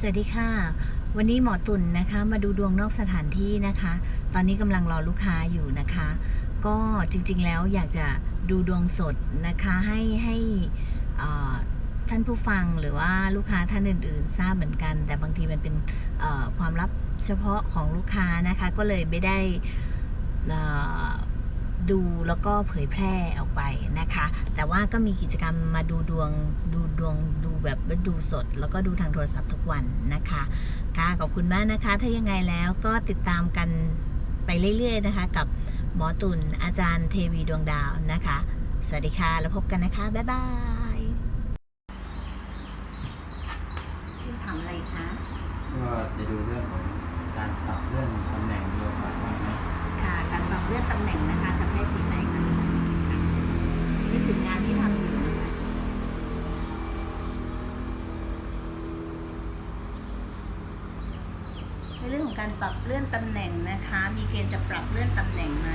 สวัสดีค่ะ วันนี้หมอตุ่นนะคะ มาดูดวงนอกสถานที่นะคะ ตอนนี้กำลังรอลูกค้าอยู่นะคะ ก็จริงๆแล้วอยากจะดูดวงสดนะคะให้ให้ท่านผู้ฟังหรือว่าลูกค้าท่านอื่นๆ ทราบเหมือนกัน แต่บางทีมันเป็นความลับเฉพาะของลูกค้านะคะ ก็เลยไม่ได้ ดูแล้วก็เผยแพร่ออกไปนะคะ แต่ว่าก็มีกิจกรรมมาดูดวงดูดวงดูแบบดูสด แล้วก็ดูทางโทรศัพท์ทุกวันนะคะค่ะขอบคุณมากนะคะ ถ้ายังไงแล้วก็ติดตามกันไปเรื่อย ๆ นะคะ กับหมอตุลอาจารย์เทวีดวงดาวนะคะ สวัสดีค่ะ แล้วพบกันนะคะ บ๊ายบายคุณถามอะไรคะ ก็จะดูเรื่องของการปรับเรื่องตำแหน่งมีโอกาสบ้างไหม ค่ะ การปรับเลื่อนตำแหน่งนะคะจะให้สีไหนกันนี่ ถึงงานที่ทำอยู่ในเรื่องของการปรับเลื่อนตำแหน่งนะคะ มีเกณฑ์จะปรับเลื่อนตำแหน่งไหม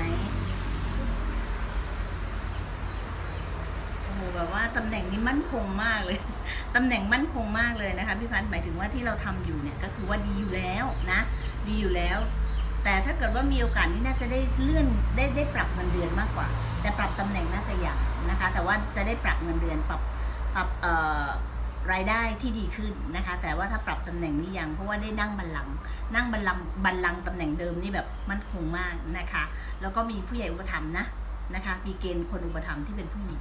โอ้โหแบบว่าตำแหน่งนี้มั่นคงมากเลยตำแหน่งมั่นคงมากเลยนะคะพี่พันธ์หมายถึงว่าที่เราทำอยู่เนี่ยก็คือว่าดีอยู่แล้วนะ ดีอยู่แล้ว แต่ถ้าเกิดว่ามีโอกาสนี่น่าจะได้เลื่อนได้ได้ปรับเงินเดือนมากกว่า แต่ปรับตำแหน่งนะ นะคะ แต่ว่าจะได้ปรับเงินเดือนปรับปรับเอ่อรายได้ที่ดีขึ้นนะคะ แต่ว่าถ้าปรับตำแหน่งนี้ยังเพราะว่าได้นั่งบัลลังก์นั่งบัลลังก์บัลลังก์ตำแหน่งเดิมนี่แบบมั่นคงมากนะคะ แล้วก็มีผู้ใหญ่อุปถัมภ์นะนะคะ มีเกณฑ์คนอุปถัมภ์ที่เป็นผู้หญิง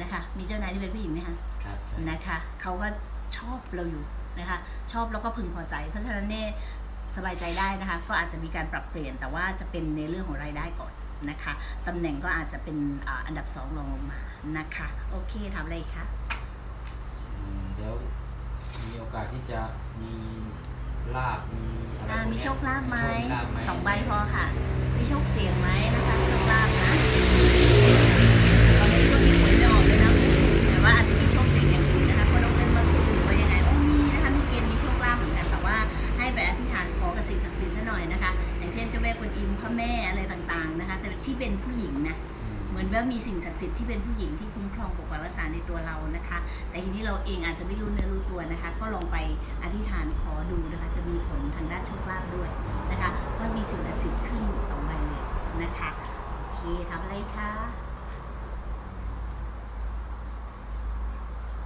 นะคะ มีเจ้านายที่เป็นผู้หญิงไหมคะครับใช่นะคะเขาก็ชอบเราอยู่นะคะ ชอบแล้วก็พึงพอใจ เพราะฉะนั้นเนี่ยสบายใจได้นะคะ ก็อาจจะมีการปรับเปลี่ยนแต่ว่าจะเป็นในเรื่องของรายได้ก่อน นะคะตำแหน่งก็อาจจะเป็นอาอันดับสองรองลงมานะคะโอเคทำอะไรอีกคะอืมเดี๋ยวมีโอกาสที่จะมีลาบมีอะไรอ่าพวกมีเนี้ยโชคลาภไหมโชคลาภไหมสองใบพอค่ะ มีโชคเสียงไหมนะคะโชคลาภนะ หน่อยนะคะ อย่างเช่นเจ้าแม่กวนอิมพระแม่อะไรต่างๆนะคะ แต่ที่เป็นผู้หญิงนะอืมเหมือนว่ามีสิ่งศักดิ์สิทธิ์ที่เป็นผู้หญิงที่คุ้มครองปกปักรักษาในตัวเรานะคะ แต่ทีนี้เราเองอาจจะไม่รู้เนื้อรู้ตัวนะคะ ก็ลองไปอธิษฐานขอดูนะคะ จะมีผลทางด้านโชคลาภด้วยนะคะเพราะมีสิ่งศักดิ์สิทธิ์ขึ้นสองใบเลยนะคะโอเคทำอะไรคะ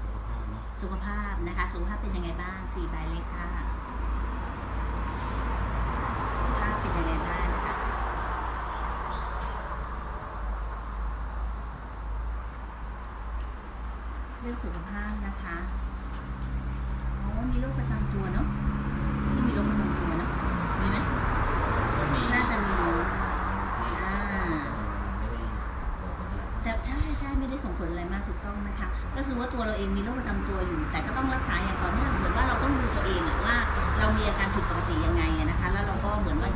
สุขภาพเนาะสุขภาพนะคะ สุขภาพเป็นยังไงบ้างสี่ใบเลยค่ะสุขภาพเป็นยังไงบ้างนะคะ เรื่องสุขภาพนะคะโอ้มีโรคประจำตัวเนาะที่มีโรคประจำตัวเนาะมีไหม ผลอะไรมากถูกต้องนะคะ ก็คือว่าตัวเราเองมีโรคประจำตัวอยู่ แต่ก็ต้องรักษาอย่างต่อเนื่องเหมือนว่าเราต้องดูตัวเองว่าเรามีอาการผิดปกติยังไงนะคะ แล้วเราก็เหมือนว่า